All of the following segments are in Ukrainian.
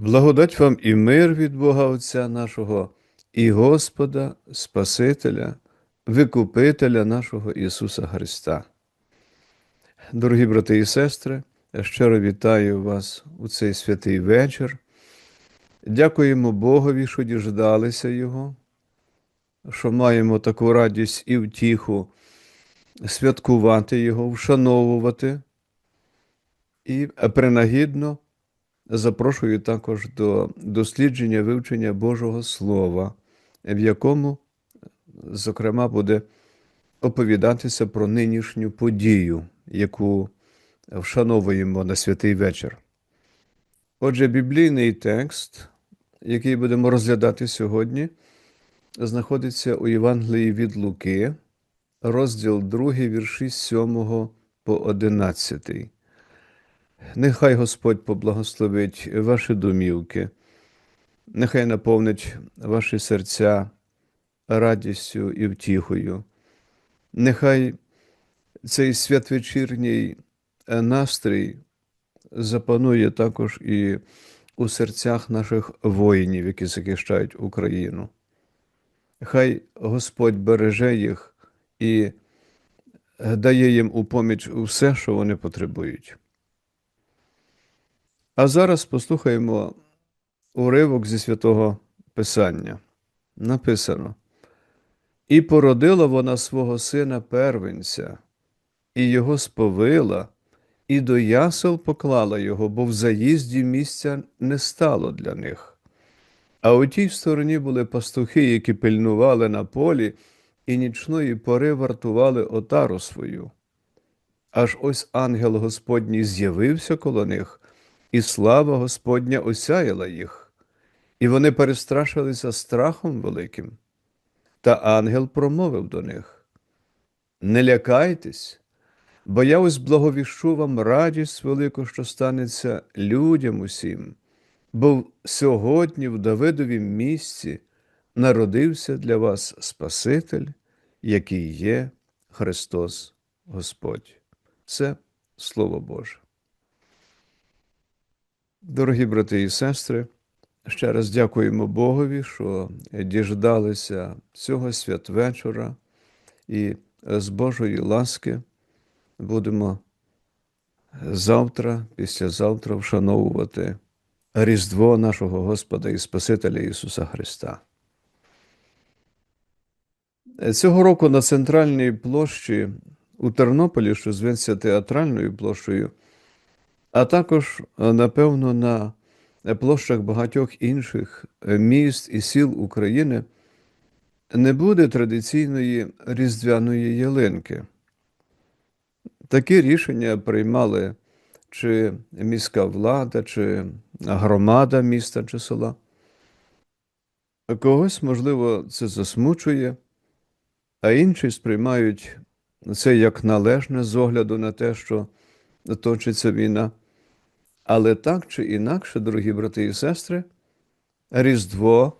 Благодать вам і мир від Бога Отця нашого, і Господа, Спасителя, Викупителя нашого Ісуса Христа. Дорогі брати і сестри, я щиро вітаю вас у цей святий вечір. Дякуємо Богові, що діждалися Його, що маємо таку радість і втіху святкувати Його, вшановувати і принагідно запрошую також до дослідження вивчення Божого Слова, в якому, зокрема, буде оповідатися про нинішню подію, яку вшановуємо на святий вечір. Отже, біблійний текст, який будемо розглядати сьогодні, знаходиться у Євангелії від Луки, розділ 2, вірші 7 по 11. Нехай Господь поблагословить ваші домівки, нехай наповнить ваші серця радістю і втіхою. Нехай цей святвечірній настрій запанує також і у серцях наших воїнів, які захищають Україну. Хай Господь береже їх і дає їм у поміч усе, що вони потребують. А зараз послухаємо уривок зі святого Писання. Написано: І породила вона свого сина первенця, і його сповила, і до ясел поклала його, бо в заїзді місця не стало для них. А у тій стороні були пастухи, які пильнували на полі, і нічної пори вартували отару свою. Аж ось ангел Господній з'явився коло них і слава Господня осяяла їх, і вони перестрашилися страхом великим. Та ангел промовив до них: Не лякайтесь, бо я ось благовіщу вам радість велику, що станеться людям усім, бо сьогодні в Давидовім місці народився для вас Спаситель, який є Христос Господь. Це Слово Боже. Дорогі брати і сестри, ще раз дякуємо Богові, що діждалися цього святвечора і з Божої ласки будемо завтра, післязавтра вшановувати Різдво нашого Господа і Спасителя Ісуса Христа. Цього року на центральній площі у Тернополі, що зветься театральною площею, а також, напевно, на площах багатьох інших міст і сіл України не буде традиційної різдвяної ялинки. Такі рішення приймали чи міська влада, чи громада міста чи села. Когось, можливо, це засмучує, а інші сприймають це як належне з огляду на те, що точиться війна. Але так чи інакше, дорогі брати і сестри, Різдво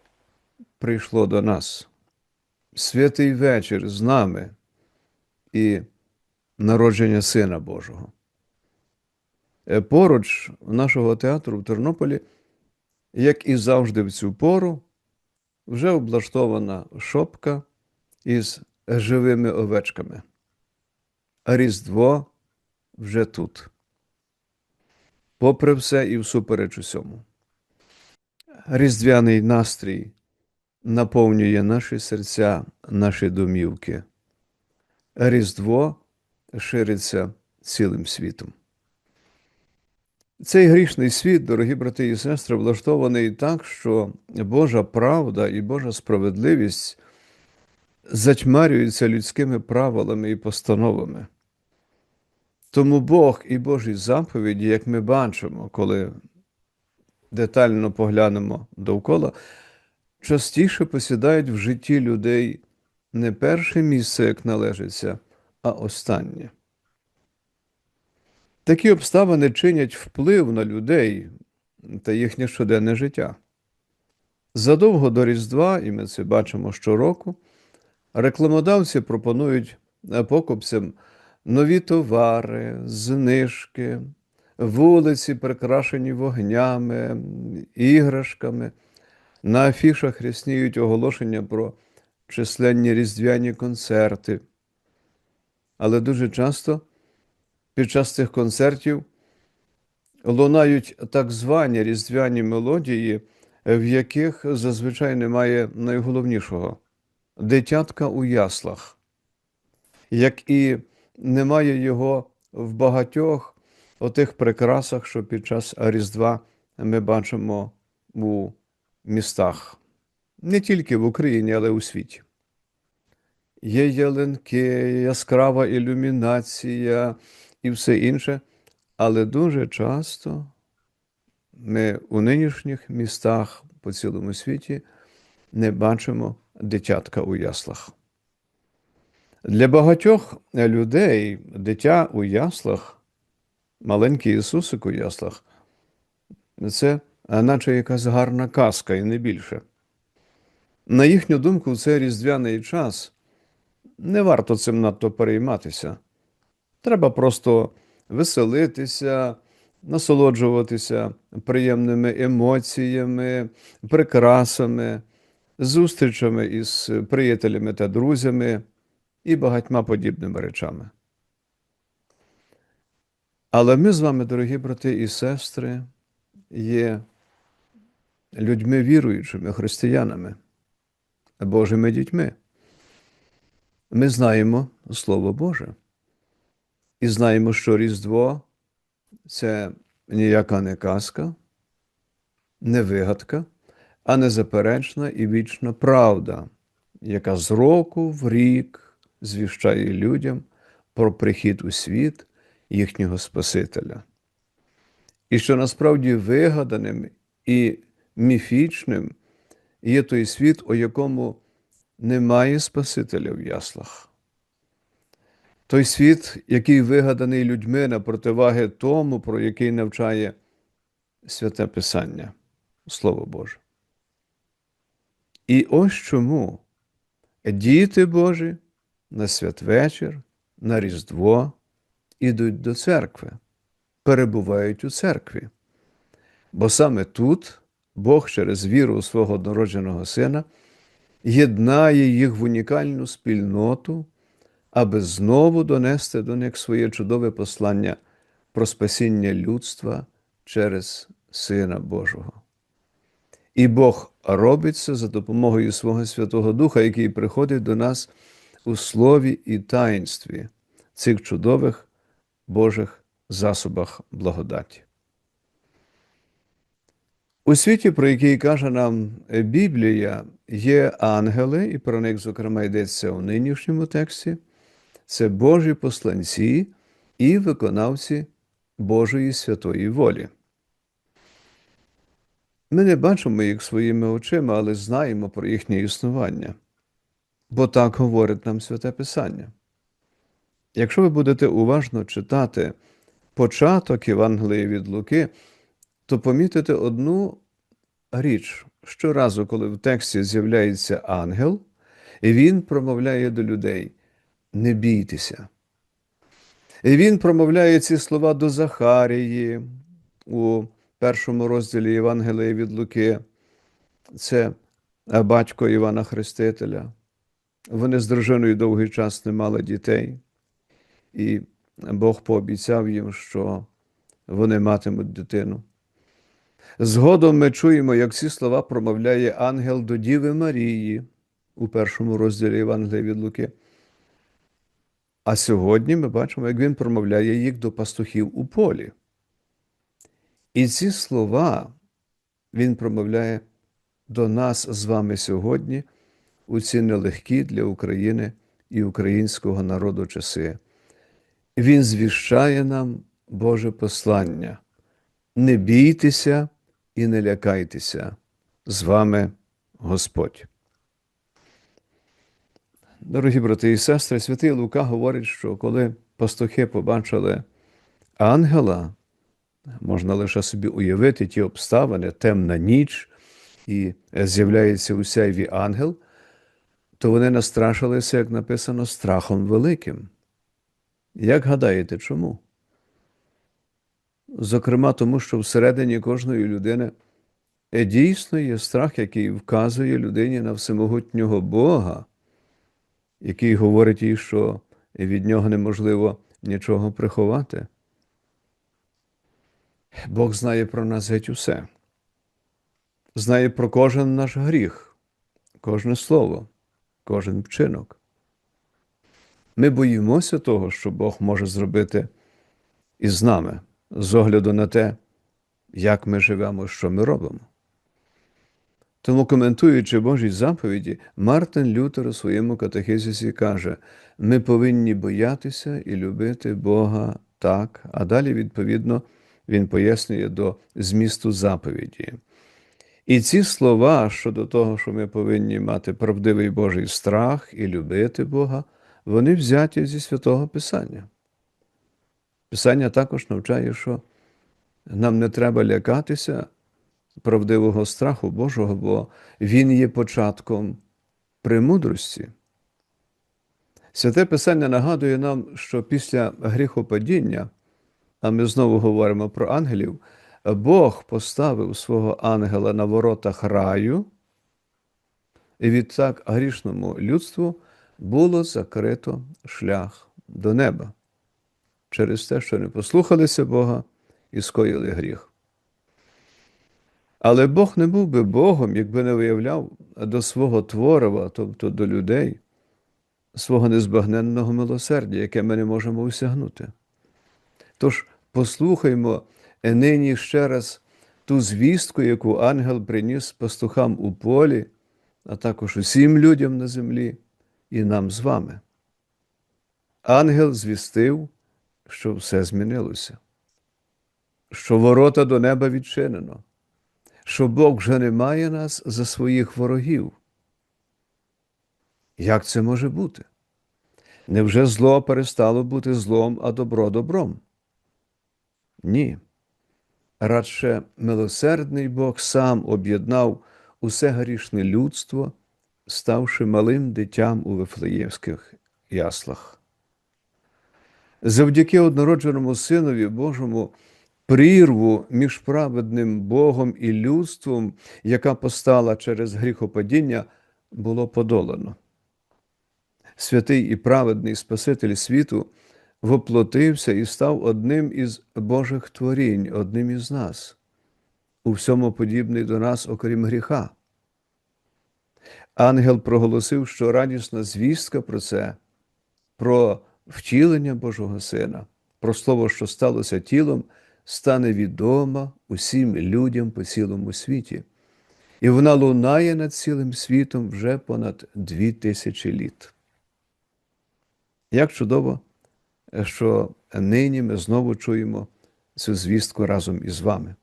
прийшло до нас. Святий вечір з нами і народження Сина Божого. Поруч нашого театру в Тернополі, як і завжди в цю пору, вже облаштована шопка із живими овечками. Різдво вже тут. Попри все і всупереч усьому. Різдвяний настрій наповнює наші серця, наші домівки. Різдво шириться цілим світом. Цей грішний світ, дорогі брати і сестри, влаштований так, що Божа правда і Божа справедливість затьмарюються людськими правилами і постановами. Тому Бог і Божі заповіді, як ми бачимо, коли детально поглянемо довкола, частіше посідають в житті людей не перше місце, як належиться, а останнє. Такі обставини чинять вплив на людей та їхнє щоденне життя. Задовго до Різдва, і ми це бачимо щороку, рекламодавці пропонують покупцям нові товари, знижки, вулиці, прикрашені вогнями, іграшками. На афішах рясніють оголошення про численні різдвяні концерти. Але дуже часто під час цих концертів лунають так звані різдвяні мелодії, в яких зазвичай немає найголовнішого дитятка у яслах, як і немає його в багатьох отих прикрасах, що під час Різдва ми бачимо у містах, не тільки в Україні, але й у світі. Є ялинки, яскрава ілюмінація і все інше, але дуже часто ми у нинішніх містах по цілому світі не бачимо дитятка у яслах. Для багатьох людей дитя у яслах, маленький Ісусик у яслах, це наче якась гарна казка і не більше. На їхню думку, в цей різдвяний час не варто цим надто перейматися. Треба просто веселитися, насолоджуватися приємними емоціями, прикрасами, зустрічами із приятелями та друзями і багатьма подібними речами. Але ми з вами, дорогі брати і сестри, є людьми віруючими, християнами, Божими дітьми. Ми знаємо Слово Боже. І знаємо, що Різдво це ніяка не казка, не вигадка, а незаперечна і вічна правда, яка з року в рік звіщає людям про прихід у світ їхнього Спасителя. І що насправді вигаданим і міфічним є той світ, у якому немає Спасителя в яслах. Той світ, який вигаданий людьми на противаги тому, про який навчає святе Писання, Слово Боже. І ось чому діти Божі на святвечір, на Різдво ідуть до церкви, перебувають у церкві. Бо саме тут Бог через віру у свого народженого Сина єднає їх в унікальну спільноту аби знову донести до них своє чудове послання про спасіння людства через Сина Божого. І Бог робить це за допомогою свого Святого Духа, який приходить до нас у слові і таїнстві цих чудових Божих засобах благодаті. У світі, про який каже нам Біблія, є ангели, і про них, зокрема, йдеться у нинішньому тексті це Божі посланці і виконавці Божої святої волі. Ми не бачимо їх своїми очима, але знаємо про їхнє існування, бо так говорить нам Святе Писання. Якщо ви будете уважно читати початок Євангелії від Луки, то помітите одну річ щоразу, коли в тексті з'являється ангел, і він промовляє до людей не бійтеся. І він промовляє ці слова до Захарії у першому розділі Євангелія від Луки. Це батько Івана Хрестителя. Вони з дружиною довгий час не мали дітей, і Бог пообіцяв їм, що вони матимуть дитину. Згодом ми чуємо, як ці слова промовляє ангел до Діви Марії у першому розділі Євангелія від Луки. А сьогодні ми бачимо, як він промовляє їх до пастухів у полі. І ці слова він промовляє до нас з вами сьогодні у ці нелегкі для України і українського народу часи. Він звіщає нам Боже послання. Не бійтеся і не лякайтеся. З вами Господь. Дорогі брати і сестри, святий Лука говорить, що коли пастухи побачили ангела, можна лише собі уявити ті обставини, темна ніч, і з'являється у сяйві ангел, то вони настрашилися, як написано, страхом великим. Як гадаєте, чому? Зокрема, тому що всередині кожної людини е, дійсно є страх, який вказує людині на всемогутнього Бога, який говорить їй, що від нього неможливо нічого приховати. Бог знає про нас геть усе, знає про кожен наш гріх, кожне слово, кожен вчинок. Ми боїмося того, що Бог може зробити із нами з огляду на те, як ми живемо, що ми робимо. Тому, коментуючи Божі заповіді, Мартин Лютер у своєму катехизисі каже: ми повинні боятися і любити Бога так, а далі, відповідно, він пояснює до змісту заповіді. І ці слова щодо того, що ми повинні мати правдивий Божий страх і любити Бога, вони взяті зі святого Писання. Писання також навчає, що нам не треба лякатися правдивого страху Божого, бо Він є початком премудрості. Святе Писання нагадує нам, що після гріхопадіння, а ми знову говоримо про ангелів, Бог поставив свого ангела на воротах раю, і відтак грішному людству було закрито шлях до неба через те, що не послухалися Бога і скоїли гріх. Але Бог не був би Богом, якби не виявляв до свого творива, тобто до людей, свого незбагненного милосердя, яке ми не можемо осягнути. Тож послухаймо нині ще раз ту звістку, яку ангел приніс пастухам у полі, а також усім людям на землі і нам з вами. Ангел звістив, що все змінилося, що ворота до неба відчинено, що Бог вже не має нас за своїх ворогів. Як це може бути? Невже зло перестало бути злом, а добро добром? Ні. Радше милосердний Бог сам об'єднав усе грішне людство, ставши малим дитям у Вифлеєвських яслах. Завдяки однородженому Синові Божому прірву між праведним Богом і людством, яка постала через гріхопадіння, було подолано. Святий і праведний Спаситель світу воплотився і став одним із Божих творінь, одним із нас, у всьому подібний до нас, окрім гріха. Ангел проголосив, що радісна звістка про це, про втілення Божого Сина, про слово, що сталося тілом, стане відома усім людям по цілому світі. І вона лунає над цілим світом вже понад дві тисячі літ. Як чудово, що нині ми знову чуємо цю звістку разом із вами.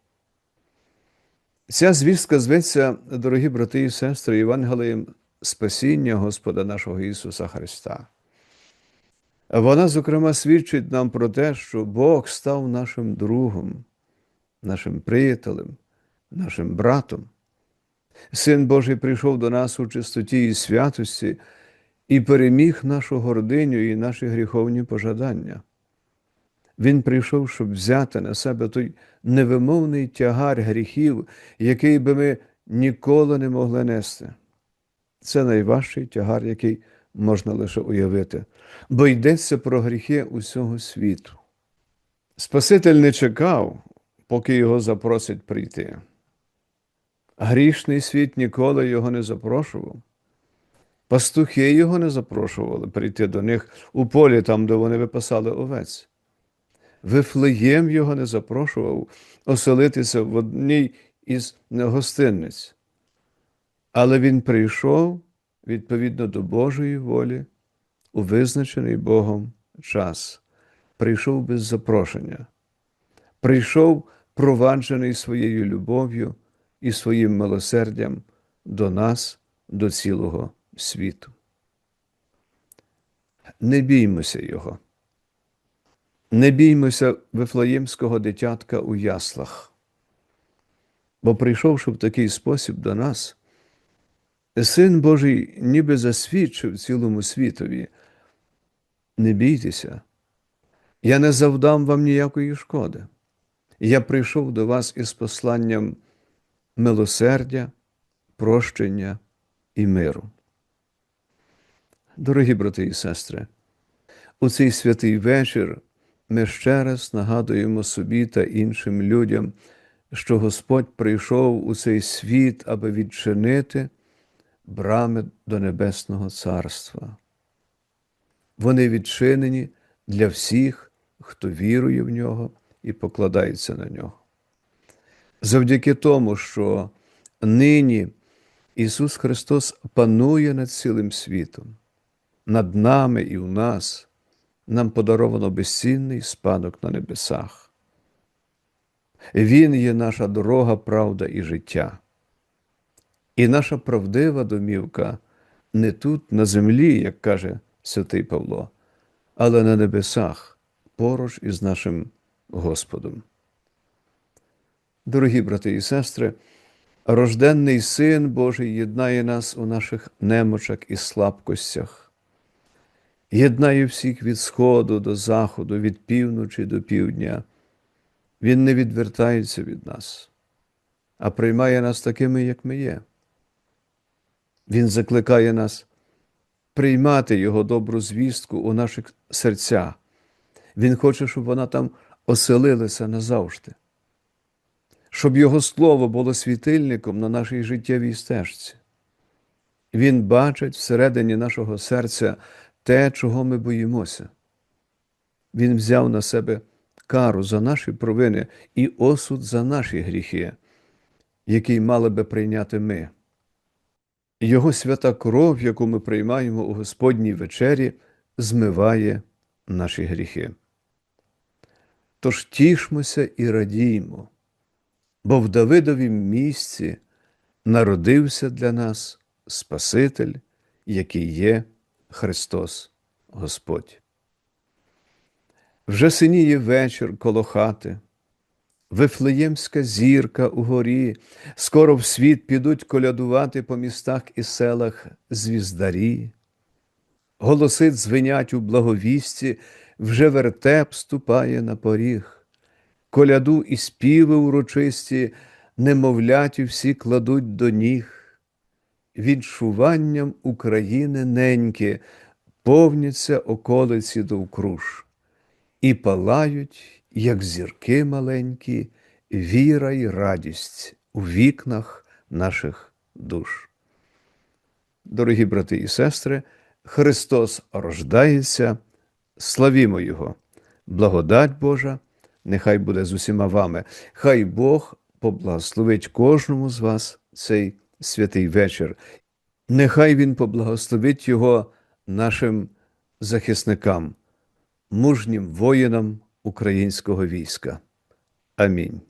Ця звістка зветься, дорогі брати і сестри, Євангелієм Спасіння Господа нашого Ісуса Христа. Вона, зокрема, свідчить нам про те, що Бог став нашим другом, нашим приятелем, нашим братом. Син Божий прийшов до нас у чистоті і святості і переміг нашу гординю і наші гріховні пожадання. Він прийшов, щоб взяти на себе той невимовний тягар гріхів, який би ми ніколи не могли нести. Це найважчий тягар, який можна лише уявити, бо йдеться про гріхи усього світу. Спаситель не чекав, поки його запросять прийти. Грішний світ ніколи його не запрошував. Пастухи його не запрошували прийти до них у полі, там, де вони випасали овець. Вифлеєм його не запрошував оселитися в одній із гостинниць. Але він прийшов відповідно до Божої волі у визначений Богом час, прийшов без запрошення, прийшов проваджений своєю любов'ю і своїм милосердям до нас, до цілого світу. Не біймося Його. Не біймося Вифлеємського дитятка у яслах, бо прийшовши в такий спосіб до нас, Син Божий ніби засвідчив цілому світові. Не бійтеся, я не завдам вам ніякої шкоди. Я прийшов до вас із посланням милосердя, прощення і миру. Дорогі брати і сестри, у цей святий вечір ми ще раз нагадуємо собі та іншим людям, що Господь прийшов у цей світ, аби відчинити брами до Небесного Царства. Вони відчинені для всіх, хто вірує в нього і покладається на нього. Завдяки тому, що нині Ісус Христос панує над цілим світом, над нами і в нас, нам подаровано безцінний спадок на небесах. Він є наша дорога, правда і життя. І наша правдива домівка не тут, на землі, як каже святий Павло, але на небесах поруч із нашим Господом. Дорогі брати і сестри, рожденний Син Божий єднає нас у наших немочах і слабкостях, єднає всіх від сходу до заходу, від півночі до півдня. Він не відвертається від нас, а приймає нас такими, як ми є. Він закликає нас приймати Його добру звістку у наших серцях. Він хоче, щоб вона там оселилася назавжди, щоб Його Слово було світильником на нашій життєвій стежці. Він бачить всередині нашого серця те, чого ми боїмося. Він взяв на себе кару за наші провини і осуд за наші гріхи, який мали би прийняти ми. Його свята кров, яку ми приймаємо у Господній вечері, змиває наші гріхи. Тож тішмося і радіймо, бо в Давидовім місці народився для нас Спаситель, який є Христос Господь. Вже синіє вечір коло хати, Вифлеємська зірка у горі, скоро в світ підуть колядувати по містах і селах звіздарі. Голоси дзвенять у благовісті, вже вертеп ступає на поріг. Коляду і співи урочисті, немовляті всі кладуть до ніг. Відчуванням України неньки повняться околиці довкруж, і палають як зірки маленькі, віра й радість у вікнах наших душ. Дорогі брати і сестри, Христос рождається, славімо Його, благодать Божа, нехай буде з усіма вами, хай Бог поблагословить кожному з вас цей святий вечір. Нехай Він поблагословить Його нашим захисникам, мужнім воїнам українського війська. Амінь.